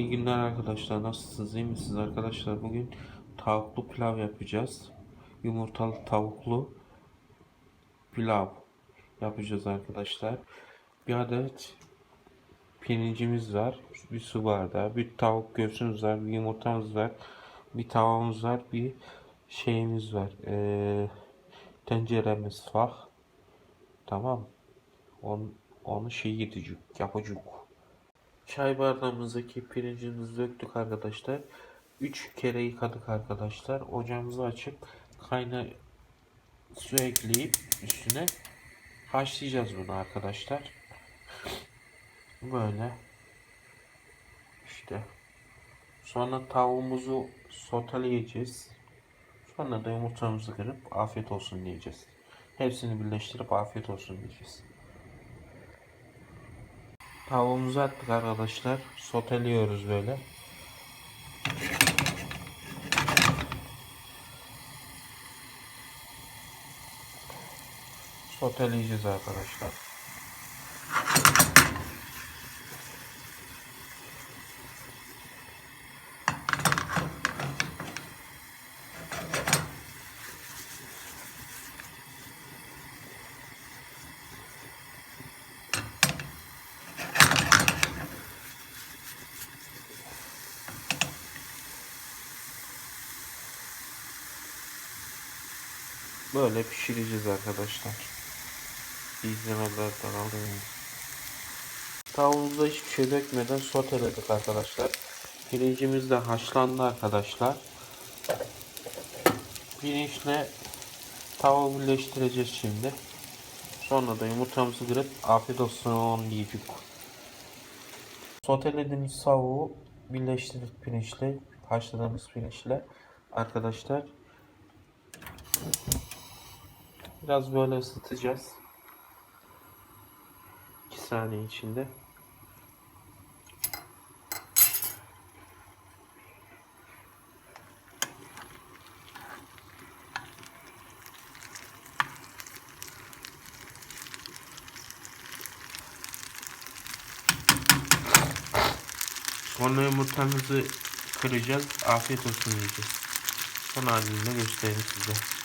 İyi günler arkadaşlar. Nasılsınız? İyi misiniz arkadaşlar? Bugün tavuklu pilav yapacağız. Yumurtalı tavuklu pilav yapacağız arkadaşlar. Bir adet pirincimiz var. Bir su bardağı. Bir tavuk göğsümüz var. Bir yumurtamız var. Bir tavamız var. Bir şeyimiz var. Ee, tenceremiz var. Tamam. On, onu şey gidecek. Yapacak. Çay bardağımızdaki pirincimizi döktük arkadaşlar. 3 kere yıkadık arkadaşlar. Ocağımızı açıp kaynar su ekleyip üstüne haşlayacağız bunu arkadaşlar. Böyle. İşte. Sonra tavuğumuzu soteleyeceğiz. Sonra da yumurtamızı kırıp afiyet olsun diyeceğiz. Hepsini birleştirip afiyet olsun diyeceğiz. Tavuğumuzu attık arkadaşlar. Soteliyoruz böyle. Soteleyeceğiz arkadaşlar. Böyle pişireceğiz arkadaşlar. İzlemelerden alayım. Tavuğumuza hiçbir şey dökmeden soteledik arkadaşlar. Pirincimiz de haşlandı arkadaşlar. Pirinçle tavuğu birleştireceğiz şimdi. Sonra da yumurtamızı kırıp afiyet olsun diyecek. Sotelediğimiz tavuğu birleştirdik pirinçle, haşladığımız pirinçle arkadaşlar. Biraz böyle ısıtacağız. 2 saniye içinde. Sonra yumurtamızı kıracağız. Afiyet olsun diyeceğiz. Son halini göstereyim size.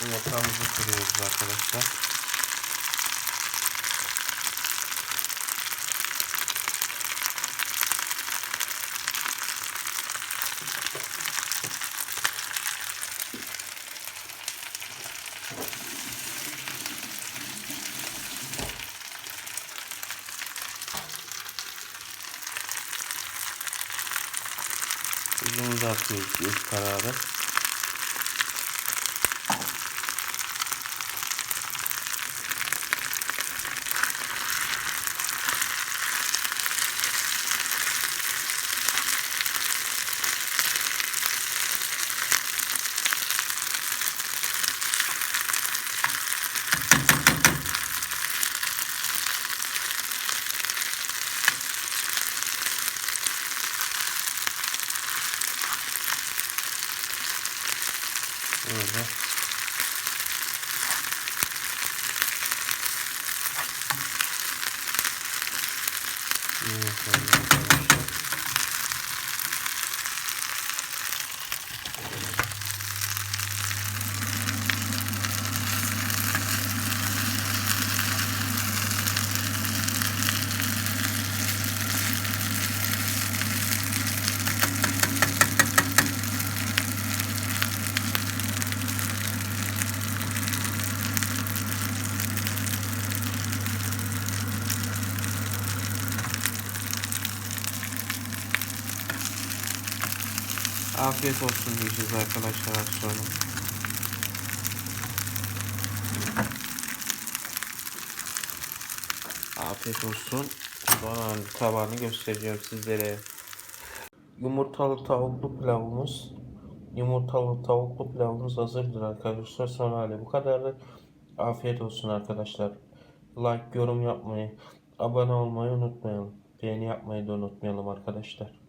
Yumurtamızı kırıyoruz arkadaşlar. Tuzumuzu atıyoruz göz kararı. Öyle. Evet, arkadaşlar. Afiyet olsun diyeceğiz arkadaşlar sonra. Afiyet olsun. Sonra tabağını göstereceğim sizlere. Yumurtalı tavuklu pilavımız yumurtalı tavuklu pilavımız hazırdır arkadaşlar. Son hali bu kadardır. Afiyet olsun arkadaşlar. Like, yorum yapmayı, abone olmayı unutmayalım. Beğeni yapmayı da unutmayalım arkadaşlar.